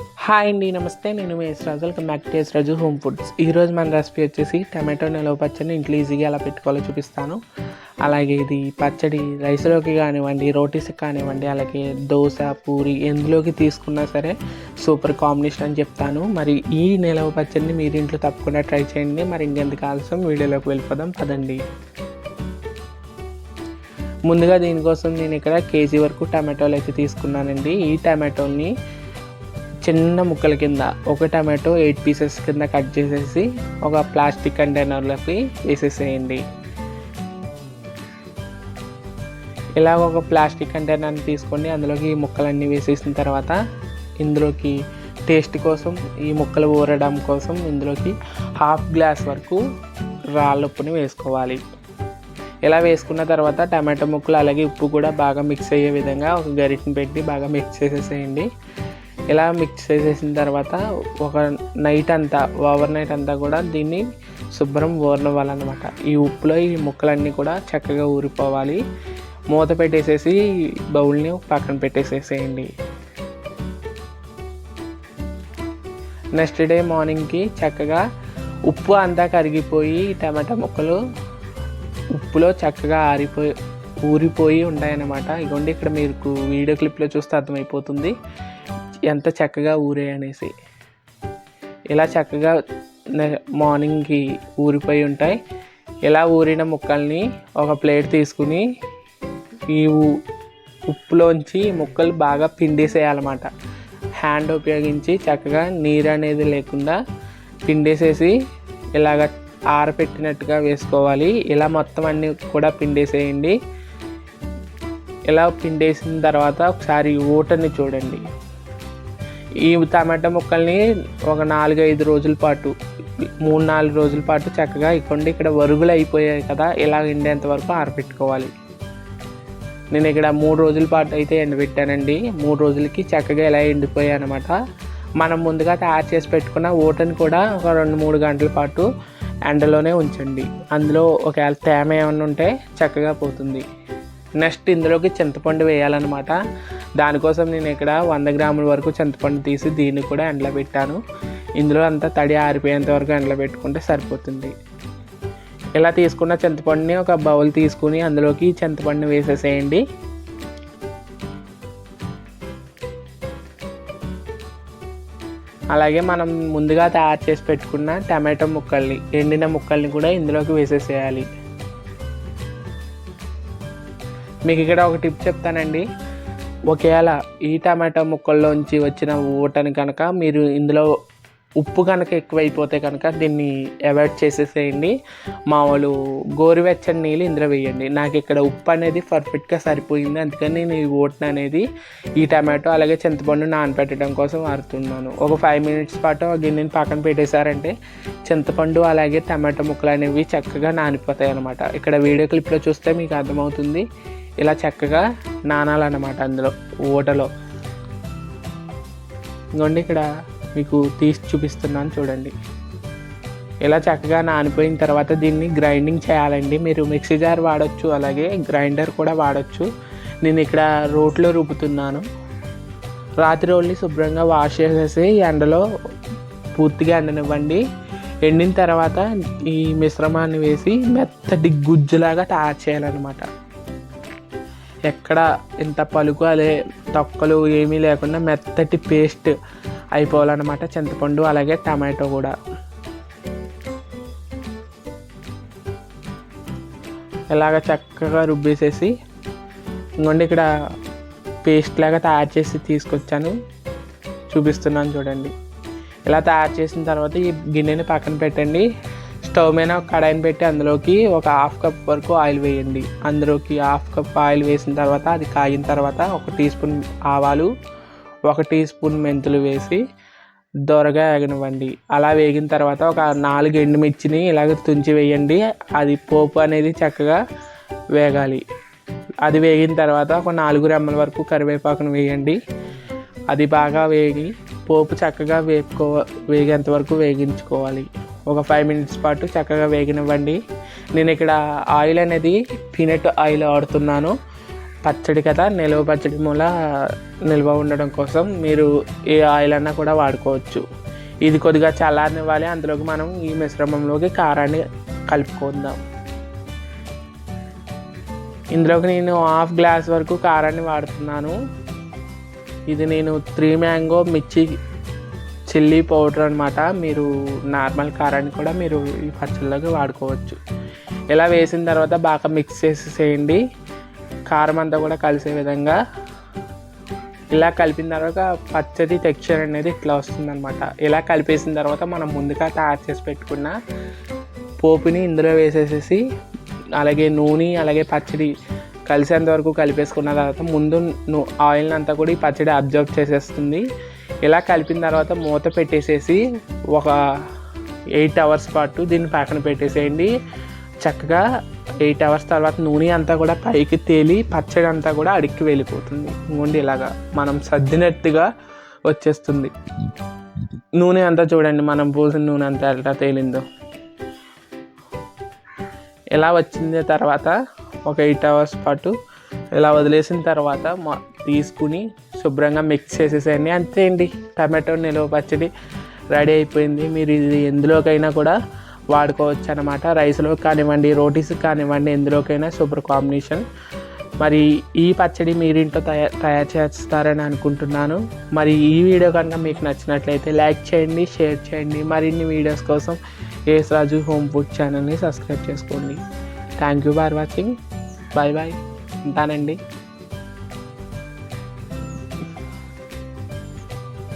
Hi అండి నమస్తే. నేను మీ Raju welcome back to Raju home foods ఈరోజు మన రెసిపీ వచ్చేసి టమాటో నిలవ పచ్చడిని ఇంట్లో ఈజీగా ఎలా పెట్టుకోవాలో చూపిస్తాను. అలాగే ఇది పచ్చడి రైస్లోకి కానివ్వండి రోటీస్కి కానివ్వండి అలాగే దోశ పూరి ఎందులోకి తీసుకున్నా సరే సూపర్ కాంబినేషన్ అని చెప్తాను. మరి ఈ నిలవ పచ్చడిని మీరు ఇంట్లో తప్పకుండా ట్రై చేయండి. మరి ఇంకెందుకు ఆలస్యం? వీడియోలోకి వెళ్ళిపోదాం. పదండి. ముందుగా దీనికోసం నేను ఇక్కడ కేజీ వరకు టమాటోలు అయితే తీసుకున్నానండి. ఈ టమాటోని చిన్న ముక్కల కింద ఒక టమాటో ఎయిట్ పీసెస్ కింద కట్ చేసేసి ఒక ప్లాస్టిక్ కంటైనర్లోకి వేసేసేయండి. ఇలా ఒక ప్లాస్టిక్ కంటైనర్ని తీసుకోండి అందులోకి ఈ ముక్కలన్నీ వేసేసిన తర్వాత ఇందులోకి టేస్ట్ కోసం ఈ ముక్కలు ఊరడం కోసం ఇందులోకి హాఫ్ గ్లాస్ వరకు రాళ్ళుప్పుని వేసుకోవాలి. ఇలా వేసుకున్న తర్వాత టమాటో ముక్కలు అలాగే ఉప్పు కూడా బాగా మిక్స్ అయ్యే విధంగా ఒక గరిటని పెట్టి బాగా మిక్స్ చేసేసేయండి. ఇలా మిక్స్ చేసేసిన తర్వాత ఒక నైట్ అంతా ఓవర్ నైట్ అంతా కూడా దీన్ని శుభ్రం ఊరనివ్వాలన్నమాట ఈ ఉప్పులో ఈ ముక్కలన్నీ కూడా చక్కగా ఊరిపోవాలి. మూత పెట్టేసేసి బౌల్ని పక్కన పెట్టేసేసేయండి. నెక్స్ట్ డే మార్నింగ్కి చక్కగా ఉప్పు అంతా కరిగిపోయి టమాటా ముక్కలు ఉప్పులో చక్కగా ఆరిపోయి ఊరిపోయి ఉంటాయన్నమాట. ఇగోండి ఇక్కడ మీకు వీడియో క్లిప్లో చూస్తే అర్థమైపోతుంది. ఎంత చక్కగా ఊరే అనేసి. ఇలా చక్కగా మార్నింగ్కి ఊరిపోయి ఉంటాయి. ఇలా ఊరిన ముక్కల్ని ఒక ప్లేట్ తీసుకుని ఈ ఉ- ఉప్పులోంచి ముక్కలు బాగా పిండేసేయాలన్నమాట. హ్యాండ్ ఉపయోగించి చక్కగా నీరు అనేది లేకుండా పిండేసేసి ఇలాగ ఆరపెట్టినట్టుగా వేసుకోవాలి. ఇలా మొత్తం అన్నీ కూడా పిండేసేయండి. ఇలా పిండేసిన తర్వాత ఒకసారి ఊటని చూడండి. ఈ టమాటా ముక్కల్ని ఒక నాలుగు ఐదు రోజుల పాటు మూడు నాలుగు రోజుల పాటు చక్కగా ఇక్కడ ఇక్కడ వరుగులు అయిపోయాయి కదా ఇలా ఎండేంత వరకు ఆరబెట్టుకోవాలి. నేను ఇక్కడ మూడు రోజుల పాటు అయితే ఎండబెట్టానండి. మూడు రోజులకి చక్కగా ఇలా ఎండిపోయాయి అనమాట మనం ముందుగా తయారు చేసి పెట్టుకున్న ఓటని కూడా ఒక రెండు మూడు గంటల పాటు ఎండలోనే ఉంచండి. అందులో ఒకవేళ తేమ ఏమైనా ఉంటే చక్కగా పోతుంది. నెక్స్ట్ ఇందులోకి చింతపండు వేయాలన్నమాట. దానికోసం నేను ఇక్కడ వంద గ్రాముల వరకు చింతపండు తీసి దీన్ని కూడా ఎండలో పెట్టాను. ఇందులో అంతా తడి ఆరిపోయేంత వరకు ఎండలో పెట్టుకుంటే సరిపోతుంది. ఇలా తీసుకున్న చింతపండుని ఒక బౌల్ తీసుకుని అందులోకి చింతపండుని వేసేసేయండి. అలాగే మనం ముందుగా తయారు చేసి పెట్టుకున్న టమాటో ముక్కల్ని ఎండిన ముక్కల్ని కూడా ఇందులోకి వేసేసేయాలి. మీకు ఇక్కడ ఒక టిప్ చెప్తానండి. ఒకవేళ ఈ టమాటో ముక్కల్లోంచి వచ్చిన ఊటని కనుక మీరు ఇందులో ఉప్పు కనుక ఎక్కువైపోతే కనుక దీన్ని అవాయిడ్ చేసేసేయండి. మామూలు గోరువెచ్చని నీళ్ళు ఇందులో వేయండి. నాకు ఇక్కడ ఉప్పు అనేది పర్ఫెక్ట్గా సరిపోయింది. అందుకని నేను ఈ ఓట్ని అనేది ఈ టమాటో అలాగే చింతపండు నానబెట్టడం కోసం వాడుతున్నాను. ఒక ఫైవ్ మినిట్స్ పాటు గిన్నెని పక్కన పెట్టేశారంటే చింతపండు అలాగే టమాటో ముక్కలు అనేవి చక్కగా నానిపోతాయి అనమాట ఇక్కడ వీడియో క్లిప్లో చూస్తే మీకు అర్థమవుతుంది. ఇలా చక్కగా నానాలన్నమాట అందులో ఓటలో. ఇంకోండి ఇక్కడ మీకు తీసి చూపిస్తున్నాను చూడండి. ఇలా చక్కగా నానిపోయిన తర్వాత దీన్ని గ్రైండింగ్ చేయాలండి. మీరు మిక్సీ జార్ వాడచ్చు అలాగే గ్రైండర్ కూడా వాడచ్చు. నేను ఇక్కడ రోట్లో రుబ్బుతున్నాను రాత్రి ఓన్లీ శుభ్రంగా వాష్ చేసేసి ఎండలో పూర్తిగా ఎండనివ్వండి. ఎండిన తర్వాత ఈ మిశ్రమాన్ని వేసి మెత్తటి గుజ్జులాగా తయారు చేయాలన్నమాట. ఎక్కడ ఇంత పలుకు అదే తొక్కలు ఏమీ లేకుండా మెత్తటి పేస్ట్ అయిపోవాలన్నమాట చింతపండు అలాగే టమాటో కూడా. ఇలాగ చక్కగా రుబ్బేసేసి ఇంకోండి ఇక్కడ పేస్ట్ లాగా తయారు చేసి తీసుకొచ్చాను. చూపిస్తున్నాను చూడండి. ఇలా తయారు చేసిన తర్వాత ఈ గిన్నెని పక్కన పెట్టండి. స్టవ్ మీద ఒక కడాయిని పెట్టి అందులోకి ఒక హాఫ్ కప్ వరకు ఆయిల్ వేయండి. అందులోకి హాఫ్ కప్ ఆయిల్ వేసిన తర్వాత అది కాగిన తర్వాత ఒక టీ స్పూన్ ఆవాలు ఒక టీ స్పూన్ మెంతులు వేసి దొరగా వేగనివ్వండి. అలా వేగిన తర్వాత ఒక నాలుగు ఎండుమిర్చిని ఇలాగ తుంచి వేయండి. అది పోపు అనేది చక్కగా వేగాలి. అది వేగిన తర్వాత ఒక నాలుగు రెమ్మల వరకు కరివేపాకును వేయండి. అది బాగా వేగి పోపు చక్కగా వేపుకో వేగేంత వరకు వేగించుకోవాలి. ఒక ఫైవ్ మినిట్స్ పాటు చక్కగా వేగనివ్వండి. నేను ఇక్కడ ఆయిల్ అనేది పీనట్ ఆయిల్ వాడుతున్నాను. పచ్చడి కదా నిల్వ పచ్చడి మూల నిల్వ ఉండడం కోసం మీరు ఏ ఆయిల్ అన్నా కూడా వాడుకోవచ్చు. ఇది కొద్దిగా చల్లారనివ్వాలి అందులోకి మనం ఈ మిశ్రమంలోకి కారాన్ని కలుపుకుందాం. ఇందులోకి నేను హాఫ్ గ్లాస్ వరకు కారాన్ని వాడుతున్నాను. ఇది నేను త్రీ మ్యాంగో మిర్చి చిల్లీ పౌడర్ అనమాట మీరు నార్మల్ కారాన్ని కూడా మీరు ఈ పచ్చళ్ళకి వాడుకోవచ్చు. ఇలా వేసిన తర్వాత బాగా మిక్స్ చేసేసేయండి కారం అంతా కూడా కలిసే విధంగా ఇలా కలిపిన తర్వాత పచ్చడి టెక్స్చర్ అనేది ఇట్లా వస్తుందన్నమాట. ఇలా కలిపేసిన తర్వాత మనం ముందుగా తయారు చేసి పెట్టుకున్న పోపుని ఇందులో వేసేసేసి అలాగే నూనె అలాగే పచ్చడి కలిసేంత వరకు కలిపేసుకున్న తర్వాత ముందు ఆయిల్ని అంతా కూడా ఈ పచ్చడి అబ్జర్వ్ చేసేస్తుంది. ఇలా కలిపిన తర్వాత మూత పెట్టేసేసి ఒక ఎయిట్ అవర్స్ పాటు దీన్ని పక్కన పెట్టేసేయండి. చక్కగా ఎయిట్ అవర్స్ తర్వాత నూనె అంతా కూడా పైకి తేలి పచ్చడి అంతా కూడా అడిక్కి వెళ్ళిపోతుంది. ఇంకోండి ఇలాగా మనం సర్దినట్టుగా వచ్చేస్తుంది. నూనె అంతా చూడండి మనం పోసిన నూనె అంతా ఎలా తేలిందో. ఎలా వచ్చింది తర్వాత ఒక ఎయిట్ అవర్స్ పాటు ఇలా వదిలేసిన తర్వాత తీసుకుని శుభ్రంగా మిక్స్ చేసేసేయండి. అంతే అండి టమాటో నిలువ పచ్చడి రెడీ అయిపోయింది. మీరు ఇది ఎందులోకైనా కూడా వాడుకోవచ్చు అనమాట రైస్లో కానివ్వండి రోటీస్ కానివ్వండి ఎందులోకైనా సూపర్ కాంబినేషన్. మరి ఈ పచ్చడి మీరింట్లో తయారు తయారు చేస్తారని అనుకుంటున్నాను. మరి ఈ వీడియో కనుక మీకు నచ్చినట్లయితే లైక్ చేయండి షేర్ చేయండి. మరిన్ని వీడియోస్ కోసం ఏస్ రాజు హోమ్ ఫుడ్ ఛానల్ని సబ్స్క్రైబ్ చేసుకోండి. Thank you for watching. Bye bye. ఉంటానండి.